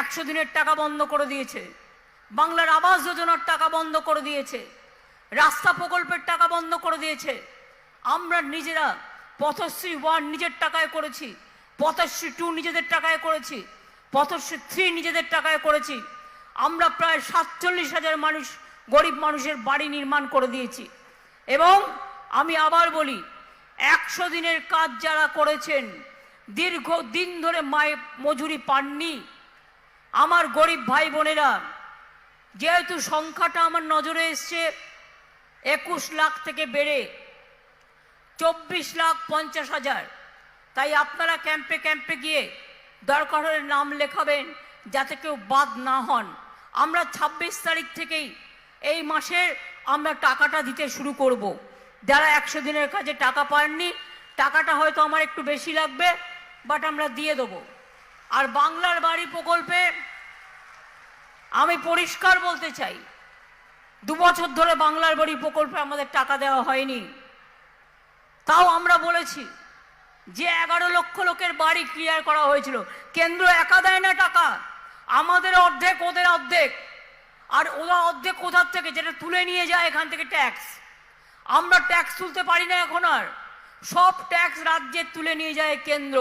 একশো দিনের টাকা বন্ধ করে দিয়েছে। বাংলার আবাস যোজনার টাকা বন্ধ করে দিয়েছে। রাস্তা প্রকল্পের টাকা বন্ধ করে দিয়েছে। আমরা নিজেরা পথশ্রী ওয়ান নিজের টাকায় করেছি। পথশ্রী টু নিজেদের টাকায় করেছি। পথশ্রী থ্রি নিজেদের টাকায় করেছি। আমরা প্রায় সাতচল্লিশ হাজার মানুষ, গরিব মানুষের বাড়ি নির্মাণ করে দিয়েছি। এবং আমি আবার বলি, একশো দিনের কাজ যারা করেছেন, দীর্ঘ দিন ধরে মায়ে মজুরি পাননি। আমার গরিব ভাই বোনেরা, যেহেতু সংখ্যাটা আমার নজরে এসছে, একুশ লাখ থেকে বেড়ে চব্বিশ লাখ পঞ্চাশ হাজার। তাই আপনারা ক্যাম্পে ক্যাম্পে গিয়ে দরকার হলে নাম লেখাবেন যাতে কেউ বাদ না হন। আমরা ২৬ তারিখ থেকেই এই মাসের আমরা টাকাটা দিতে শুরু করব। যারা একশো দিনের কাজে টাকা পাননি, টাকাটা হয়তো আমার একটু বেশি লাগবে বাট আমরা দিয়ে দেবো। আর বাংলার বাড়ি প্রকল্পে আমি পরিষ্কার বলতে চাই, দু বছর ধরে বাংলার বাড়ি প্রকল্পে আমাদের টাকা দেওয়া হয়নি। তাও আমরা বলেছি যে এগারো লক্ষ লোকের বাড়ি ক্লিয়ার করা হয়েছিল। কেন্দ্র একা দেয় না টাকা, আমাদের অর্ধেক, ওদের অর্ধেক। আর ওরা অর্ধেক কোথার থেকে? যেটা তুলে নিয়ে যায় এখান থেকে ট্যাক্স আমরা ট্যাক্স তুলতে পারি না এখন আর। সব ট্যাক্স রাজ্যে তুলে নিয়ে যায় কেন্দ্র।